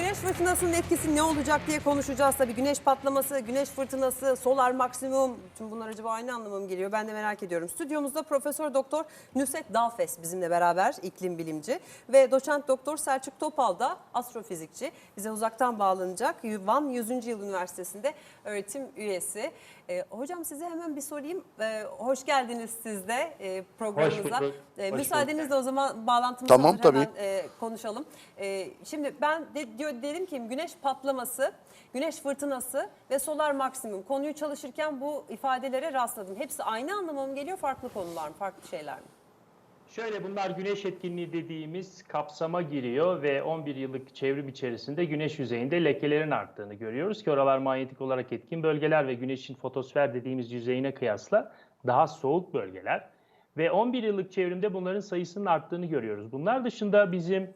Güneş fırtınasının etkisi ne olacak diye konuşacağız tabii. Güneş patlaması, güneş fırtınası, solar maksimum. Tüm bunlar acaba aynı anlama mı geliyor? Ben de merak ediyorum. Stüdyomuzda Profesör Doktor Nusret Dalfes bizimle beraber iklim bilimci ve doçent doktor Selçuk Topal da astrofizikçi. Bize uzaktan bağlanacak. Van 100. Yıl Üniversitesi'nde öğretim üyesi. Ee, hocam size hemen bir sorayım. Ee, hoş geldiniz siz de e, programımıza. bulduk. Ee, Hoş müsaadenizle o zaman bağlantımızı Tamam, hazır hemen e, konuşalım. E, şimdi ben de, diyor, dedim ki güneş patlaması, güneş fırtınası ve solar maksimum konuyu çalışırken bu ifadelere rastladım. Hepsi aynı anlama mı geliyor, farklı konular mı, farklı şeyler mi? Şöyle bunlar güneş etkinliği dediğimiz kapsama giriyor ve 11 yıllık çevrim içerisinde güneş yüzeyinde lekelerin arttığını görüyoruz ki oralar manyetik olarak etkin bölgeler ve güneşin fotosfer dediğimiz yüzeyine kıyasla daha soğuk bölgeler. Ve 11 yıllık çevrimde bunların sayısının arttığını görüyoruz. Bunlar dışında bizim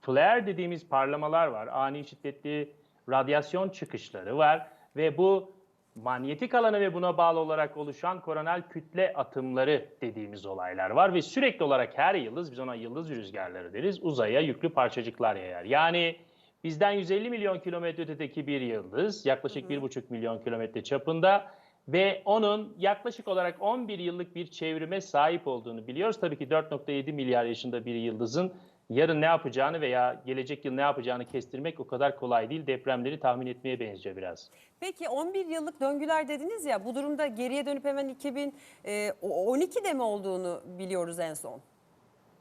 flare dediğimiz parlamalar var. Ani şiddetli radyasyon çıkışları var ve bu manyetik alanı ve buna bağlı olarak oluşan koronal kütle atımları dediğimiz olaylar var ve sürekli olarak her yıldız biz ona yıldız rüzgarları deriz uzaya yüklü parçacıklar yayar. Yani bizden 150 milyon kilometre ötedeki bir yıldız yaklaşık 1,5 milyon kilometre çapında ve onun yaklaşık olarak 11 yıllık bir çevrime sahip olduğunu biliyoruz. Tabii ki 4.7 milyar yaşında bir yıldızın yarın ne yapacağını veya gelecek yıl ne yapacağını kestirmek o kadar kolay değil. Depremleri tahmin etmeye benziyor biraz. Peki 11 yıllık döngüler dediniz ya bu durumda geriye dönüp hemen 2012'de mi olduğunu biliyoruz en son?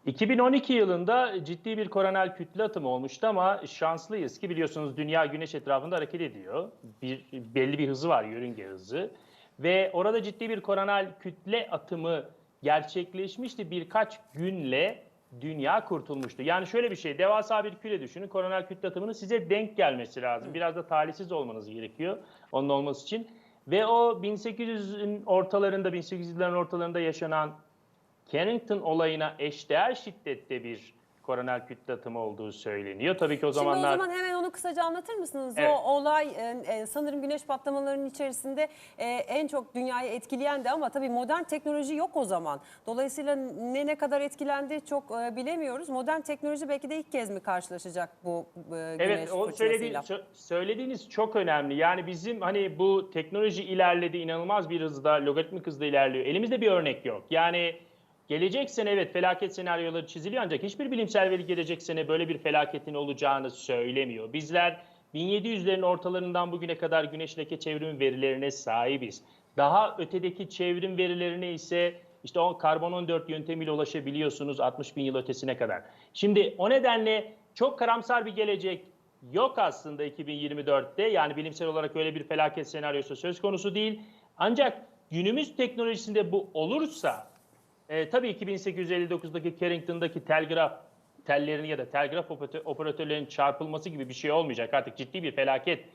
2012 yılında ciddi bir koronel kütle atımı olmuştu ama şanslıyız ki biliyorsunuz dünya güneş etrafında hareket ediyor. Bir belli bir hızı var, yörünge hızı. Ve orada ciddi bir koronel kütle atımı gerçekleşmişti. Birkaç günle dünya kurtulmuştu. Yani şöyle bir şey, devasa bir küre düşünün. Koronel kütle atımının size denk gelmesi lazım. Biraz da talihsiz olmanız gerekiyor onun olması için. Ve o 1800'ün ortalarında, 1800'lerin ortalarında yaşanan Carrington olayına eşdeğer şiddette bir koronel kütle atımı olduğu söyleniyor. Tabii ki o zamanlar... Şimdi o zaman hemen onu kısaca anlatır mısınız? Evet. O olay e, e, sanırım güneş patlamalarının içerisinde e, en çok dünyayı etkileyen de ama tabii modern teknoloji yok o zaman. Dolayısıyla ne ne kadar etkilendi çok e, bilemiyoruz. Modern teknoloji belki de ilk kez mi karşılaşacak bu e, güneş Evet, o söylediğiniz, sö- söylediğiniz çok önemli. Yani bizim hani bu teknoloji ilerledi, inanılmaz bir hızda, logaritmik hızda ilerliyor. Elimizde bir örnek yok. Yani gelecek sene evet felaket senaryoları çiziliyor ancak hiçbir bilimsel veri gelecek sene böyle bir felaketin olacağını söylemiyor. Bizler 1700'lerin ortalarından bugüne kadar güneş leke çevrimi verilerine sahibiz. Daha ötedeki çevrim verilerine ise işte o karbon 14 yöntemiyle ulaşabiliyorsunuz 60 bin yıl ötesine kadar. Şimdi o nedenle çok karamsar bir gelecek yok aslında 2024'te. Yani bilimsel olarak öyle bir felaket senaryosu söz konusu değil. Ancak günümüz teknolojisinde bu olursa e, tabii ki 1859'daki Carrington'daki telgraf tellerini ya da telgraf operatö- operatörlerinin çarpılması gibi bir şey olmayacak. Artık ciddi bir felaket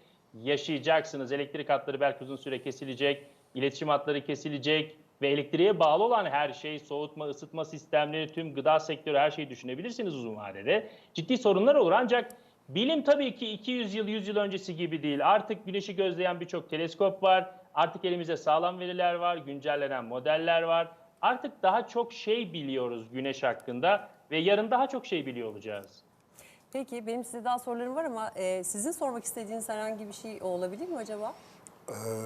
yaşayacaksınız. Elektrik hatları belki uzun süre kesilecek, iletişim hatları kesilecek ve elektriğe bağlı olan her şey, soğutma, ısıtma sistemleri, tüm gıda sektörü her şeyi düşünebilirsiniz uzun vadede. Ciddi sorunlar olur ancak bilim tabii ki 200 yıl, 100 yıl öncesi gibi değil. Artık güneşi gözleyen birçok teleskop var. Artık elimizde sağlam veriler var, güncellenen modeller var. Artık daha çok şey biliyoruz güneş hakkında ve yarın daha çok şey biliyor olacağız. Peki benim size daha sorularım var ama e, sizin sormak istediğiniz herhangi bir şey olabilir mi acaba?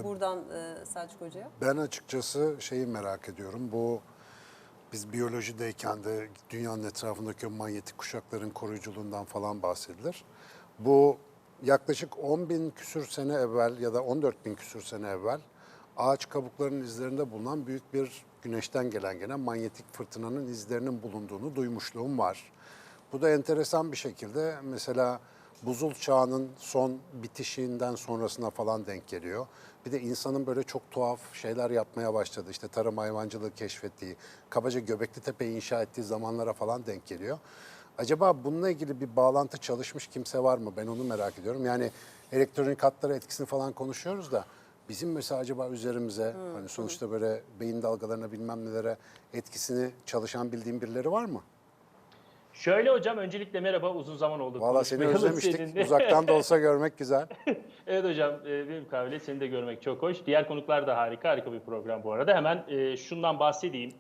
Buradan e, Selçuk Hoca'ya. Ben açıkçası şeyi merak ediyorum. Bu biz biyolojideyken de dünyanın etrafındaki o manyetik kuşakların koruyuculuğundan falan bahsedilir. Bu yaklaşık 10 bin küsür sene evvel ya da 14 bin küsür sene evvel ağaç kabuklarının izlerinde bulunan büyük bir güneşten gelen gene manyetik fırtınanın izlerinin bulunduğunu duymuşluğum var. Bu da enteresan bir şekilde mesela buzul çağının son bitişiğinden sonrasına falan denk geliyor. Bir de insanın böyle çok tuhaf şeyler yapmaya başladı. İşte tarım hayvancılığı keşfettiği, kabaca Göbekli Tepe inşa ettiği zamanlara falan denk geliyor. Acaba bununla ilgili bir bağlantı çalışmış kimse var mı? Ben onu merak ediyorum. Yani elektronik hatlara etkisini falan konuşuyoruz da bizim mesela acaba üzerimize hani sonuçta böyle beyin dalgalarına bilmem nelere etkisini çalışan bildiğim birileri var mı? Şöyle hocam öncelikle merhaba uzun zaman oldu. Valla seni özlemiştik. seninle. Uzaktan da olsa görmek güzel. evet hocam e, benim kahveli seni de görmek çok hoş. Diğer konuklar da harika harika bir program bu arada. Hemen e, şundan bahsedeyim.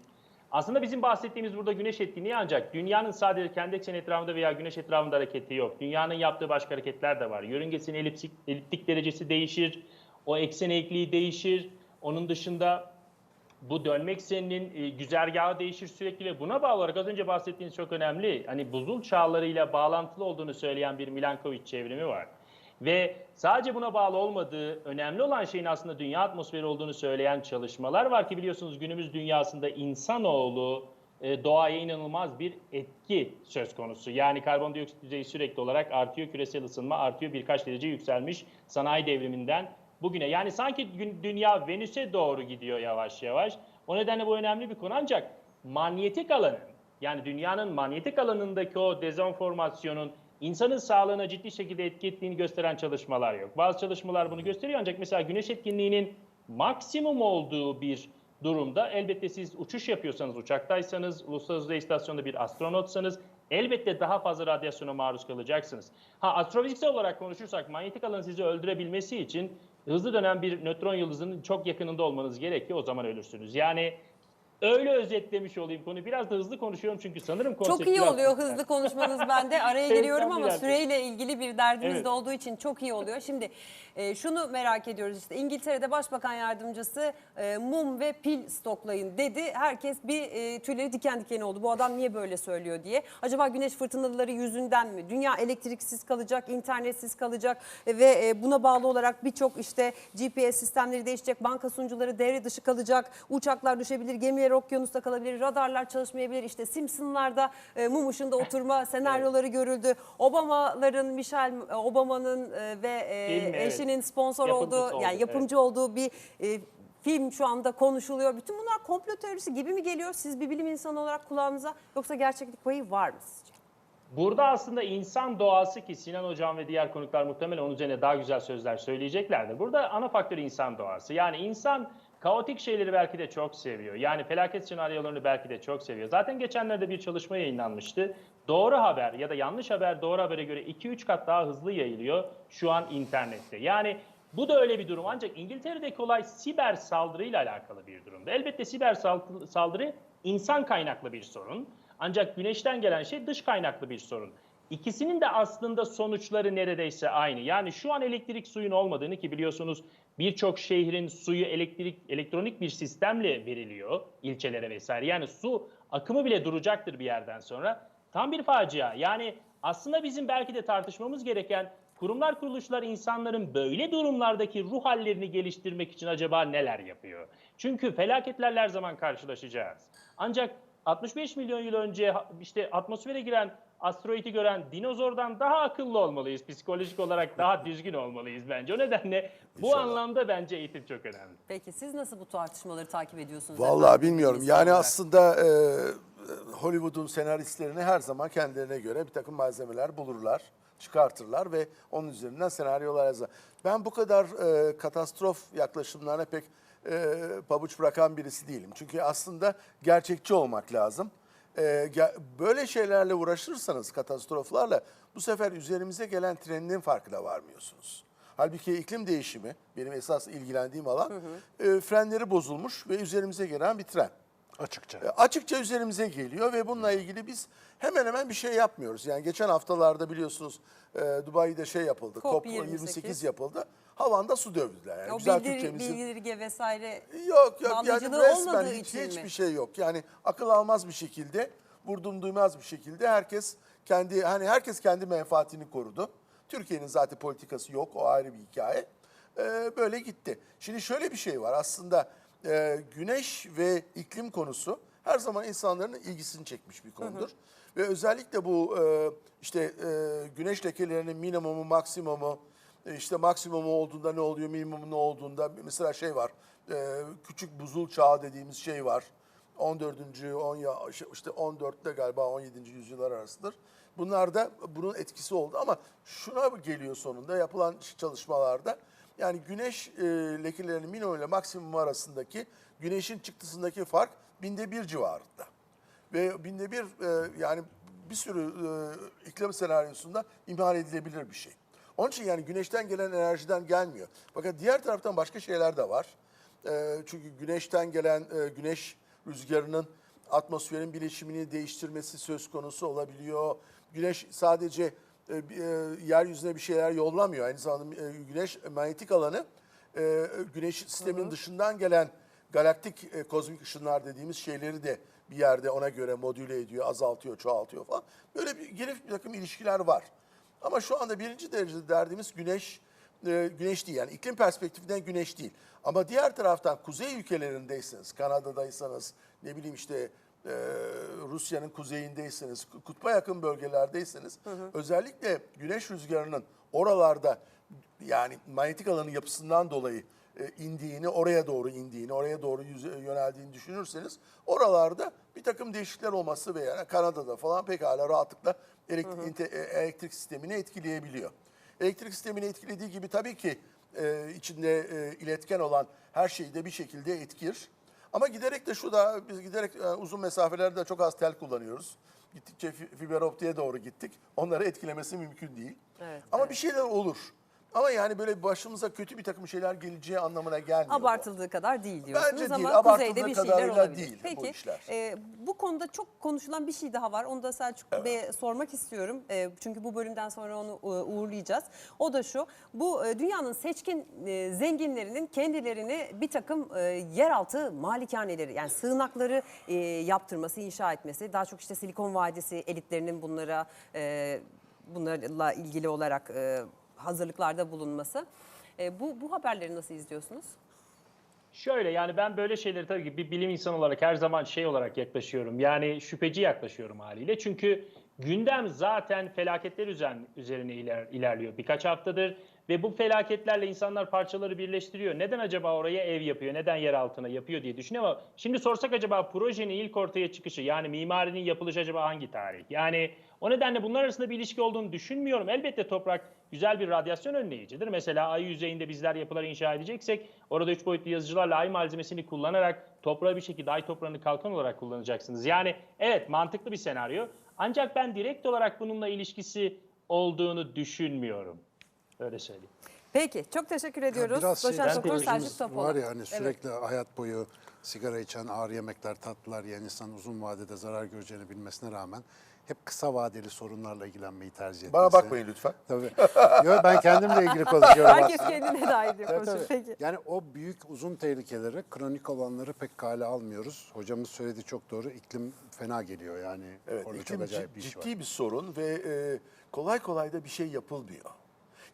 Aslında bizim bahsettiğimiz burada güneş etkinliği ancak dünyanın sadece kendi ekseni etrafında veya güneş etrafında hareketi yok. Dünyanın yaptığı başka hareketler de var. Yörüngesinin elipsik, eliptik derecesi değişir. O eksen eğikliği değişir. Onun dışında bu dönme ekseninin e, güzergahı değişir sürekli ve buna bağlı olarak az önce bahsettiğiniz çok önemli. Hani buzul çağlarıyla bağlantılı olduğunu söyleyen bir Milankovic çevrimi var. Ve sadece buna bağlı olmadığı, önemli olan şeyin aslında dünya atmosferi olduğunu söyleyen çalışmalar var ki biliyorsunuz günümüz dünyasında insanoğlu e, doğaya inanılmaz bir etki söz konusu. Yani karbondioksit düzeyi sürekli olarak artıyor, küresel ısınma artıyor, birkaç derece yükselmiş sanayi devriminden bugüne. Yani sanki dünya Venüs'e doğru gidiyor yavaş yavaş. O nedenle bu önemli bir konu ancak manyetik alanın yani dünyanın manyetik alanındaki o dezenformasyonun insanın sağlığına ciddi şekilde etki ettiğini gösteren çalışmalar yok. Bazı çalışmalar bunu gösteriyor ancak mesela güneş etkinliğinin maksimum olduğu bir durumda elbette siz uçuş yapıyorsanız, uçaktaysanız, uluslararası uzay istasyonunda bir astronotsanız elbette daha fazla radyasyona maruz kalacaksınız. Ha astrofiziksel olarak konuşursak manyetik alanın sizi öldürebilmesi için hızlı dönen bir nötron yıldızının çok yakınında olmanız gerekiyor. O zaman ölürsünüz. Yani öyle özetlemiş olayım konuyu. Biraz da hızlı konuşuyorum çünkü sanırım Çok konsepti iyi biraz- oluyor hızlı konuşmanız bende. Araya Evet, giriyorum ama süreyle ilgili bir derdimiz Evet. de olduğu için çok iyi oluyor. Şimdi e, şunu merak ediyoruz işte İngiltere'de Başbakan Yardımcısı e, mum ve pil stoklayın dedi. Herkes bir e, tüyleri diken diken oldu. Bu adam niye böyle söylüyor diye. Acaba güneş fırtınaları yüzünden mi? Dünya elektriksiz kalacak, internetsiz kalacak e, ve e, buna bağlı olarak birçok işte GPS sistemleri değişecek, banka sunucuları devre dışı kalacak, uçaklar düşebilir, gemiler okyanusta kalabilir, radarlar çalışmayabilir. İşte Simpsonlar'da e, mum ışığında oturma senaryoları görüldü. Obamaların, Michelle Obama'nın e, ve e, evet. eşinin sponsor Yapımcısı olduğu, oldu, yani yapımcı olduğu bir e, film şu anda konuşuluyor. Bütün bunlar komplo teorisi gibi mi geliyor siz bir bilim insanı olarak kulağınıza yoksa gerçeklik payı var mı sizce? Burada aslında insan doğası ki Sinan Hocam ve diğer konuklar muhtemelen onun üzerine daha güzel sözler söyleyeceklerdir. Burada ana faktör insan doğası. Yani insan kaotik şeyleri belki de çok seviyor. Yani felaket senaryolarını belki de çok seviyor. Zaten geçenlerde bir çalışma yayınlanmıştı. Doğru haber ya da yanlış haber doğru habere göre 2-3 kat daha hızlı yayılıyor şu an internette. Yani bu da öyle bir durum ancak İngiltere'deki olay siber saldırıyla alakalı bir durumda. Elbette siber saldırı- insan kaynaklı bir sorun. Ancak güneşten gelen şey dış kaynaklı bir sorun. İkisinin de aslında sonuçları neredeyse aynı. Yani şu an elektrik suyun olmadığını ki biliyorsunuz birçok şehrin suyu elektrik elektronik bir sistemle veriliyor ilçelere vesaire. Yani su akımı bile duracaktır bir yerden sonra. Tam bir facia. Yani aslında bizim belki de tartışmamız gereken kurumlar kuruluşlar insanların böyle durumlardaki ruh hallerini geliştirmek için acaba neler yapıyor? Çünkü felaketlerle her zaman karşılaşacağız. Ancak 65 milyon yıl önce işte atmosfere giren asteroidi gören dinozordan daha akıllı olmalıyız. Psikolojik olarak daha düzgün olmalıyız bence. O nedenle bu İnşallah. anlamda bence eğitim çok önemli. Peki siz nasıl bu tartışmaları takip ediyorsunuz? Vallahi efendim, bilmiyorum. Yani olarak? aslında e, Hollywood'un senaristlerine her zaman kendilerine göre bir takım malzemeler bulurlar, çıkartırlar ve onun üzerinden senaryolar yazar. Ben bu kadar e, katastrof yaklaşımlarına pek e, pabuç bırakan birisi değilim. Çünkü aslında gerçekçi olmak lazım. E, ge- böyle şeylerle uğraşırsanız katastroflarla bu sefer üzerimize gelen trendin farkına varmıyorsunuz. Halbuki iklim değişimi benim esas ilgilendiğim alan e, frenleri bozulmuş ve üzerimize gelen bir tren. Açıkça. E, açıkça üzerimize geliyor ve bununla ilgili biz hemen hemen bir şey yapmıyoruz. Yani geçen haftalarda biliyorsunuz e, Dubai'de şey yapıldı. COP COP28 28 yapıldı. Havanda su dövdüler. Yani o güzel bildir, Türkçemizin bildirge vesaire Yok yok yani resmen hiç, mi? hiçbir şey yok. Yani akıl almaz bir şekilde, vurdum duymaz bir şekilde herkes kendi hani herkes kendi menfaatini korudu. Türkiye'nin zaten politikası yok o ayrı bir hikaye. Ee, böyle gitti. Şimdi şöyle bir şey var aslında e, güneş ve iklim konusu her zaman insanların ilgisini çekmiş bir konudur. Ve özellikle bu e, işte e, güneş lekelerinin minimumu, maksimumu, e, işte maksimumu olduğunda ne oluyor, minimumu ne olduğunda mesela şey var. e, küçük buzul çağı dediğimiz şey var. 14. 10 ya işte 14 ile galiba 17. yüzyıllar arasıdır. Bunlarda bunun etkisi oldu ama şuna geliyor sonunda yapılan çalışmalarda yani güneş e, lekelerinin minimum ile maksimum arasındaki güneşin çıktısındaki fark binde bir civarında. Ve binde bir e, yani bir sürü e, iklim senaryosunda imha edilebilir bir şey. Onun için yani güneşten gelen enerjiden gelmiyor. Fakat diğer taraftan başka şeyler de var. E, çünkü güneşten gelen e, güneş rüzgarının atmosferin bileşimini değiştirmesi söz konusu olabiliyor. Güneş sadece e, e, yeryüzüne bir şeyler yollamıyor. Aynı zamanda e, güneş manyetik alanı e, güneş sistemin dışından gelen galaktik e, kozmik ışınlar dediğimiz şeyleri de bir yerde ona göre modüle ediyor, azaltıyor, çoğaltıyor falan. Böyle bir geniş bir takım ilişkiler var. Ama şu anda birinci derecede derdiğimiz güneş e, güneş değil yani iklim perspektifinden güneş değil. Ama diğer taraftan kuzey ülkelerindeyseniz, Kanada'daysanız, ne bileyim işte e, Rusya'nın kuzeyindeyseniz, kutba yakın bölgelerdeyseniz özellikle güneş rüzgarının oralarda yani manyetik alanın yapısından dolayı e, indiğini, oraya doğru indiğini, oraya doğru yüze- yöneldiğini düşünürseniz oralarda bir takım değişiklikler olması ve yani Kanada'da falan pekala rahatlıkla elektrik, inte- e, elektrik sistemini etkileyebiliyor. Elektrik sistemini etkilediği gibi tabii ki e, içinde e, iletken olan her şeyi de bir şekilde etkir. Ama giderek de şu da biz giderek e, uzun mesafelerde çok az tel kullanıyoruz. Gittikçe fi- fiber optiğe doğru gittik. Onları etkilemesi mümkün değil. Evet, Ama bir şeyler olur. Ama yani böyle başımıza kötü bir takım şeyler geleceği anlamına gelmiyor. bu. Abartıldığı kadar değil diyorsunuz Bence ama değil, kuzeyde bir şeyler olabilir. değil bu Peki işler. e, bu konuda çok konuşulan bir şey daha var. Onu da Selçuk Bey'e sormak istiyorum. E, çünkü bu bölümden sonra onu e, uğurlayacağız. O da şu. Bu e, dünyanın seçkin e, zenginlerinin kendilerini bir takım e, yeraltı malikaneleri yani sığınakları e, yaptırması, inşa etmesi. Daha çok işte Silikon Vadisi elitlerinin bunlara e, bunlarla ilgili olarak e, hazırlıklarda bulunması. E, bu, bu haberleri nasıl izliyorsunuz? Şöyle yani ben böyle şeyleri tabii ki bir bilim insanı olarak her zaman şey olarak yaklaşıyorum. Yani şüpheci yaklaşıyorum haliyle. Çünkü gündem zaten felaketler üzerine iler, ilerliyor birkaç haftadır. Ve bu felaketlerle insanlar parçaları birleştiriyor. Neden acaba oraya ev yapıyor, neden yer altına yapıyor diye düşünüyor ama şimdi sorsak acaba projenin ilk ortaya çıkışı yani mimarinin yapılışı acaba hangi tarih? Yani o nedenle bunlar arasında bir ilişki olduğunu düşünmüyorum. Elbette toprak güzel bir radyasyon önleyicidir. Mesela ay yüzeyinde bizler yapılar inşa edeceksek orada üç boyutlu yazıcılarla ay malzemesini kullanarak toprağı bir şekilde ay toprağını kalkan olarak kullanacaksınız. Yani evet mantıklı bir senaryo. Ancak ben direkt olarak bununla ilişkisi olduğunu düşünmüyorum. Öyle söyleyeyim. Peki çok teşekkür ediyoruz. Biraz şey, Doçent Doktor psikolojimiz Selçuk Topal. var ya hani Evet. sürekli hayat boyu sigara içen, ağır yemekler, tatlılar yiyen insan uzun vadede zarar göreceğini bilmesine rağmen hep kısa vadeli sorunlarla ilgilenmeyi tercih etmesi. Bana bakmayın lütfen. Tabii. Yo, ben kendimle ilgili konuşuyorum Herkes aslında. kendine dair diyor Tabii, konuşuyor. tabii. Peki. Yani o büyük uzun tehlikeleri, kronik olanları pek kale almıyoruz. Hocamız söyledi çok doğru. İklim fena geliyor yani. Evet, Orada iklim çok bir iş var. ciddi bir sorun ve e, kolay kolay da bir şey yapılmıyor.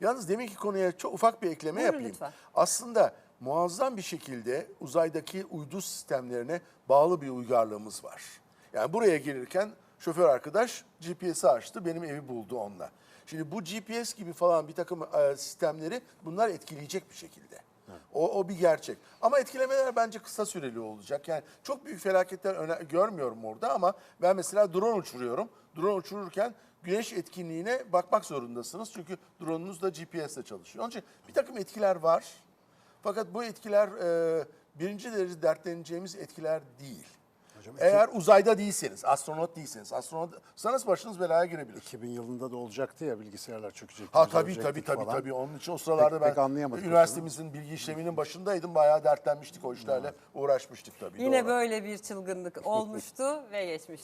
Yalnız demin ki konuya çok ufak bir ekleme Buyurun yapayım. lütfen. Aslında muazzam bir şekilde uzaydaki uydu sistemlerine bağlı bir uygarlığımız var. Yani buraya gelirken şoför arkadaş GPS'i açtı, benim evi buldu onunla. Şimdi bu GPS gibi falan bir takım e, sistemleri bunlar etkileyecek bir şekilde. O, o bir gerçek. Ama etkilemeler bence kısa süreli olacak. Yani çok büyük felaketler öne- görmüyorum orada ama ben mesela drone uçuruyorum. Drone uçururken güneş etkinliğine bakmak zorundasınız. Çünkü drone'unuz da GPS ile çalışıyor. Onun için bir takım etkiler var. Fakat bu etkiler e, birinci derece dertleneceğimiz etkiler değil. Hocam, Eğer uzayda değilseniz, astronot değilseniz, astronotsanız başınız belaya girebilir. 2000 yılında da olacaktı ya bilgisayarlar çökecek. Ha tabii tabii tabii falan. tabii. Onun için o sıralarda Pek- pek ben o üniversitemizin bilgi işleminin başındaydım. Bayağı dertlenmiştik o işlerle. Uğraşmıştık tabii. Yine doğru. böyle bir çılgınlık olmuştu ve geçmişti.